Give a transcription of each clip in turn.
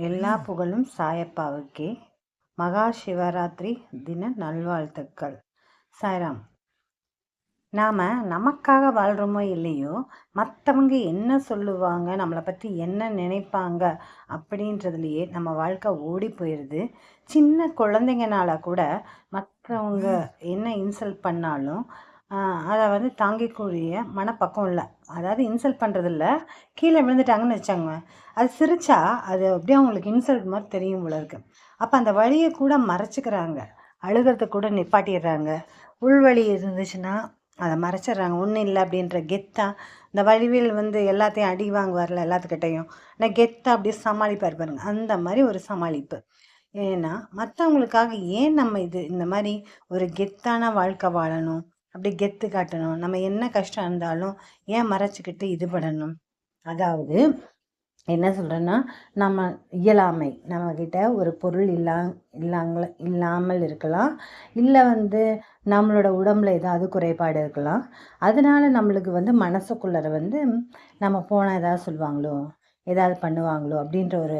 எல்லா புகழும் சாயப்பாவுக்கே. மகா சிவராத்திரி தின நல்வாழ்த்துக்கள். சாய்ராம் நாம் நமக்காக வாழ்கிறோமோ இல்லையோ மற்றவங்க என்ன சொல்லுவாங்க நம்மளை பற்றி என்ன நினைப்பாங்க அப்படின்றதுலையே நம்ம வாழ்க்கை ஓடி போயிடுது சின்ன குழந்தைங்கனால கூட மற்றவங்க என்ன இன்சல்ட் பண்ணாலும் அதை வந்து தாங்கிக்கூடிய மனப்பக்கம் இல்லை. அதாவது இன்சல்ட் பண்ணுறதில்ல கீழே விழுந்துட்டாங்கன்னு வச்சாங்க அது சிரிச்சா அது அப்படியே அவங்களுக்கு இன்சல்ட் மாதிரி தெரியும் போல இருக்குது அப்போ அந்த வழியை கூட மறைச்சிக்கிறாங்க. அழுகிறத கூட நிப்பாட்டிடுறாங்க. உள்வழி இருந்துச்சுன்னா அதை மறைச்சிடுறாங்க. ஒன்றும் இல்லை அப்படின்ற கெத்தா இந்த வடிவேல் வந்து எல்லாத்தையும் அடி வாங்குவார்ல எல்லாத்துக்கிட்டையும். ஆனால் கெத்தா அப்படியே சமாளிப்பார் பாருங்க. அந்த மாதிரி ஒரு சமாளிப்பு. ஏன்னா மற்றவங்களுக்காக ஏன் நம்ம இது இந்த மாதிரி ஒரு கெத்தான வாழ்க்கை வாழணும்? அப்படி கெத்து காட்டணும். நம்ம என்ன கஷ்டம் இருந்தாலும் ஏன் மறைச்சிக்கிட்டு இது பண்ணணும் அதாவது என்ன சொல்கிறேன்னா நம்ம இயலாமை நம்மக்கிட்ட ஒரு பொருள் இல்லா இல்லாங்கள இல்லாமல் இருக்கலாம். இல்லை வந்து நம்மளோட உடம்புல ஏதாவது குறைபாடு இருக்கலாம். அதனால நம்மளுக்கு வந்து மனசுக்குள்ளர வந்து நம்ம போனால் ஏதாவது சொல்லுவாங்களோ ஏதாவது பண்ணுவாங்களோ அப்படின்ற ஒரு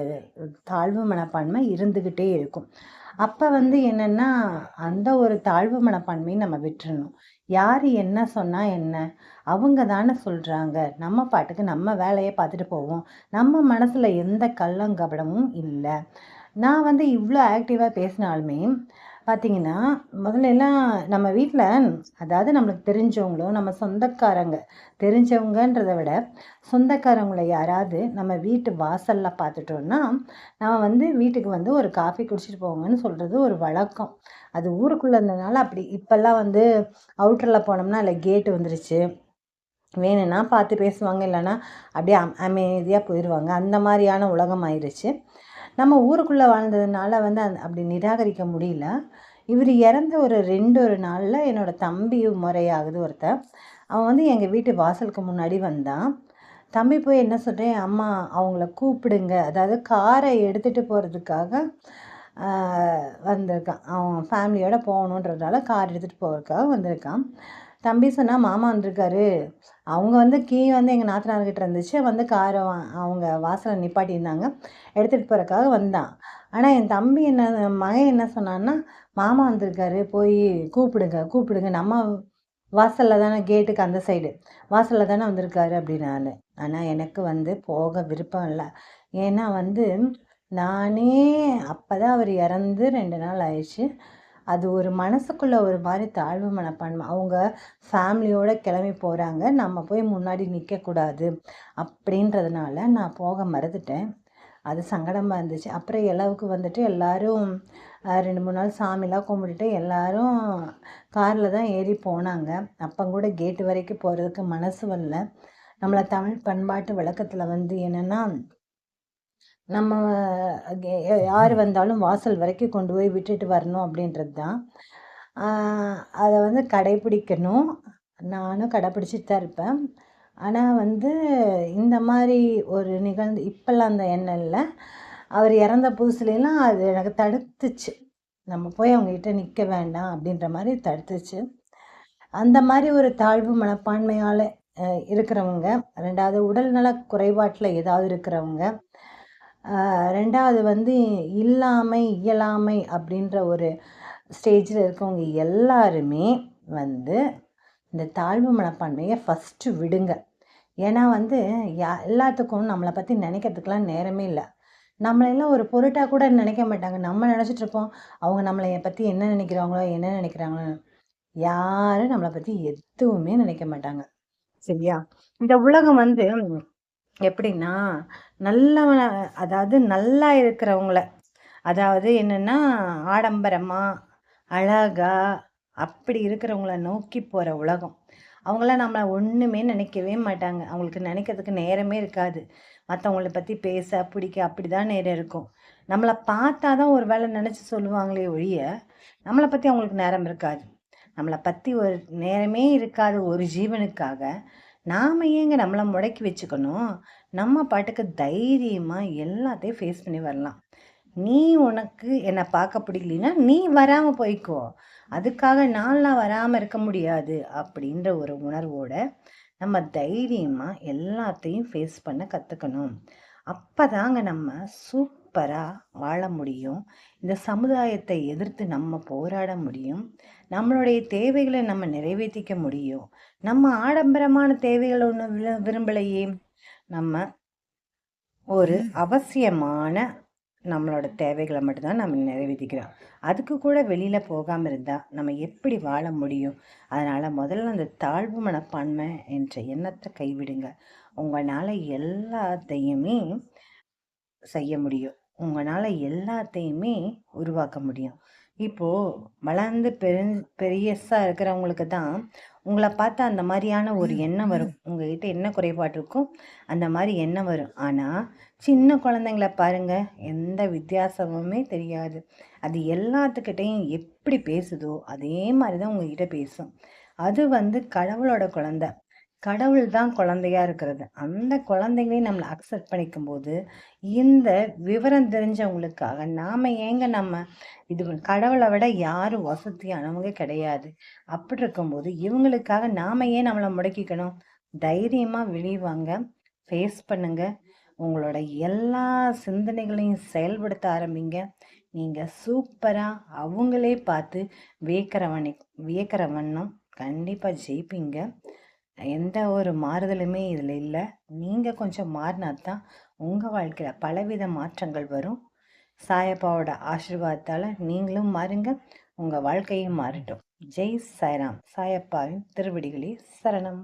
தாழ்வு மனப்பான்மை இருந்துக்கிட்டே இருக்கும். அப்போ வந்து என்னென்னா அந்த ஒரு தாழ்வு மனப்பான்மையை நம்ம விட்டுறணும். யார் என்ன சொன்னால் என்ன? அவங்க தானே சொல்கிறாங்க நம்ம பாட்டுக்கு நம்ம வேலையை பார்த்துட்டு போவோம். நம்ம மனசில் எந்த கள்ளங்கபடமும் இல்லை. நான் வந்து இவ்வளோ ஆக்டிவாக பேசினாலுமே பார்த்தீங்கன்னா முதல்ல எல்லாம் நம்ம வீட்டில் அதாவது நம்மளுக்கு தெரிஞ்சவங்களோ நம்ம சொந்தக்காரங்க தெரிஞ்சவங்கன்றதை விட சொந்தக்காரங்களை யாராவது நம்ம வீட்டு வாசலில் பார்த்துட்டோன்னா நம்ம வந்து வீட்டுக்கு வந்து ஒரு காஃபி குடிச்சிட்டு போங்கன்னு சொல்கிறது ஒரு வழக்கம். அது ஊருக்குள்ளே இருந்ததுனால அப்படி இப்போல்லாம் வந்து அவுட்டரில் போனோம்னா இல்லை கேட்டு வந்துருச்சு. வேணும்னா பார்த்து பேசுவாங்க இல்லைன்னா அப்படியே அமைதியாக போயிடுவாங்க அந்த மாதிரியான உலகம் ஆயிடுச்சு நம்ம ஊருக்குள்ளே வாழ்ந்ததுனால வந்து அந் அப்படி நிராகரிக்க முடியல. இவர் இறந்த ஒரு ரெண்டு ஒரு நாளில் என்னோடய தம்பி முறையாகுது ஒருத்தன் அவன் வந்து எங்கள் வீட்டு வாசலுக்கு முன்னாடி வந்தான். தம்பி போய் என்ன சொல்கிறேன் அம்மா அவங்கள கூப்பிடுங்க. அதாவது காரை எடுத்துகிட்டு போகிறதுக்காக வந்திருக்கான். அவன் ஃபேமிலியோடு போகணுன்றதுனால கார் எடுத்துகிட்டு போகிறதுக்காக வந்திருக்கான். தம்பி சொன்னால் மாமா வந்திருக்காரு. அவங்க வந்து கீ வந்து எங்கள் நாத்தனார்கிட்ட இருந்துச்சு. வந்து காரை அவங்க வாசலை நிப்பாட்டியிருந்தாங்க எடுத்துகிட்டு போகிறக்காக வந்தான். ஆனால் என் தம்பி என்ன மகன் என்ன சொன்னான்னா மாமா வந்திருக்காரு போய் கூப்பிடுங்க கூப்பிடுங்க. நம்ம வாசலில் தானே கேட்டுக்கு அந்த சைடு வாசலில் தானே வந்திருக்காரு அப்படின்னாரு ஆனால் எனக்கு வந்து போக விருப்பம் இல்லை. ஏன்னா வந்து நானே அப்போ தான் அவர் இறந்து ரெண்டு நாள் ஆயிடுச்சு. அது ஒரு மனசுக்குள்ளே ஒரு மாதிரி தாழ்வு மனப்பான்மை. அவங்க ஃபேமிலியோடு கிளம்பி போகிறாங்க நம்ம போய் முன்னாடி நிற்கக்கூடாது அப்படின்றதுனால நான் போக மறந்துட்டேன். அது சங்கடமாக இருந்துச்சு. அப்புறம் எளவுக்கு வந்துட்டு எல்லோரும் ரெண்டு மூணு நாள் சாமிலாம் கும்பிட்டுட்டு எல்லோரும் காரில் தான் ஏறி போனாங்க. அப்போ கூட கேட்டு வரைக்கும் போகிறதுக்கு மனசு வரல. நம்மளை தமிழ் பண்பாட்டு விளக்கத்தில் வந்து என்னென்னா நம்ம யார் வந்தாலும் வாசல் வரைக்கும் கொண்டு போய் விட்டுட்டு வரணும் அப்படின்றது தான். அதை வந்து கடைப்பிடிக்கணும். நானும் கடைப்பிடிச்சிட்டு தான் இருப்பேன். ஆனால் வந்து இந்த மாதிரி ஒரு நிகழ்ந்து இப்போல்லாம் அந்த எண்ணம் இல்லை. அவர் இறந்த புதுசுலாம் அது எனக்கு தடுத்துச்சு. நம்ம போய் அவங்ககிட்ட நிற்க வேண்டாம் அப்படின்ற மாதிரி தடுத்துச்சு. அந்த மாதிரி ஒரு தாழ்வு மனப்பான்மையால் இருக்கிறவங்க ரெண்டாவது உடல்நல குறைபாட்டில் ஏதாவது இருக்கிறவங்க ரெண்டாவது வந்து இல்லாமை இயலாமை அப்படின்ற ஒரு ஸ்டேஜில் இருக்கவங்க எல்லாருமே வந்து இந்த தாழ்வு மனப்பான்மையை ஃபஸ்ட்டு விடுங்க. ஏன்னா வந்து யா எல்லாத்துக்கும் நம்மளை பற்றி நினைக்கிறதுக்கெலாம் நேரமே இல்லை. நம்மளெல்லாம் ஒரு பொருட்டாக கூட நினைக்க மாட்டாங்க. நம்ம நினச்சிட்ருப்போம் அவங்க நம்மளை பற்றி என்ன நினைக்கிறாங்களோ என்ன நினைக்கிறாங்களோ யாரும் நம்மளை பற்றி எதுவுமே நினைக்க மாட்டாங்க. சரியா? இந்த உலகம் வந்து எப்படின்னா நல்லவன அதாவது நல்லா இருக்கிறவங்கள. அதாவது என்னென்னா ஆடம்பரமாக அழகா அப்படி இருக்கிறவங்கள நோக்கி போகிற உலகம். அவங்களாம் நம்மளை ஒன்றுமே நினைக்கவே மாட்டாங்க. அவங்களுக்கு நினைக்கிறதுக்கு நேரமே இருக்காது. மற்றவங்கள பற்றி பேச பிடிக்க அப்படி தான் நேரம் இருக்கும். நம்மளை பார்த்தா தான் ஒரு வேலை நினச்சி சொல்லுவாங்களே ஒழிய நம்மளை பற்றி அவங்களுக்கு நேரம் இருக்காது. நம்மளை பற்றி ஒரு நேரமே இருக்காது ஒரு ஜீவனுக்காக. நாம் ஏங்க நம்மளை முடக்கி வச்சுக்கணும்? நம்ம பாட்டுக்கு தைரியமாக எல்லாத்தையும் ஃபேஸ் பண்ணி வரலாம். நீ உனக்கு என்னை பார்க்க பிடிக்கலனா நீ வராமல் போய்க்கோ. அதுக்காக நான்லாம் வராமல் இருக்க முடியாது அப்படின்ற ஒரு உணர்வோட நம்ம தைரியமாக எல்லாத்தையும் ஃபேஸ் பண்ண கற்றுக்கணும் அப்போ தாங்க நம்ம சூப் சூப்பராக வாழ முடியும். இந்த சமுதாயத்தை எதிர்த்து நம்ம போராட முடியும். நம்மளுடைய தேவைகளை நம்ம நிறைவேற்றிக்க முடியும். நம்ம ஆடம்பரமான தேவைகளை ஒன்றும் விரும்பலையே. நம்ம ஒரு அவசியமான நம்மளோட தேவைகளை மட்டும்தான் நம்ம நிறைவேற்றிக்கிறோம் அதுக்கு கூட வெளியில் போகாமல் இருந்தால் நம்ம எப்படி வாழ முடியும்? அதனால் முதல்ல அந்த தாழ்வு மனப்பான்மை என்ற எண்ணத்தை கைவிடுங்க. உங்களால் எல்லாத்தையுமே செய்ய முடியும். உங்களால் எல்லாத்தையுமே உருவாக்க முடியும். இப்போது வளர்ந்து பெரு பெரியஸாக இருக்கிறவங்களுக்கு தான் உங்களை பார்த்தா அந்த மாதிரியான ஒரு எண்ணம் வரும். உங்ககிட்ட என்ன குறைபாடு இருக்கும் அந்த மாதிரி எண்ணம் வரும். ஆனால் சின்ன குழந்தைங்கள பாருங்க எந்த வித்தியாசமுமே தெரியாது. அது எல்லாத்துக்கிட்டையும் எப்படி பேசுதோ அதே மாதிரி தான் உங்ககிட்ட பேசும். அது வந்து கடவுளோட குழந்த. கடவுள் தான் குழந்தையா இருக்கிறது. அந்த குழந்தைங்களையும் நம்மளை அக்செப்ட் பண்ணிக்கும் போது இந்த விவரம் தெரிஞ்சவங்களுக்காக நாம் ஏங்க நம்ம இது கடவுளை விட யாரும் வசதியானவங்க கிடையாது. அப்படி இருக்கும்போது இவங்களுக்காக நாம் ஏன் நம்மளை முடக்கிக்கணும்? தைரியமாக வெளிவாங்க ஃபேஸ் பண்ணுங்க. உங்களோட எல்லா சிந்தனைகளையும் செயல்படுத்த ஆரம்பிங்க. நீங்கள் சூப்பராக அவங்களே பார்த்து வியக்கிறவனை வியக்கிற வண்ணம் கண்டிப்பாக ஜெயிப்பீங்க. எந்த ஒரு மாறுதலுமே இதில் இல்லை. நீங்கள் கொஞ்சம் மாறினா தான் உங்கள் வாழ்க்கையில் பலவித மாற்றங்கள் வரும். சாயப்பாவோட ஆசிர்வாதத்தால் நீங்களும் மாறுங்க உங்கள் வாழ்க்கையும் மாறட்டும். ஜெய் சாய்ராம். சாயப்பாவின் திருவடிகளே சரணம்.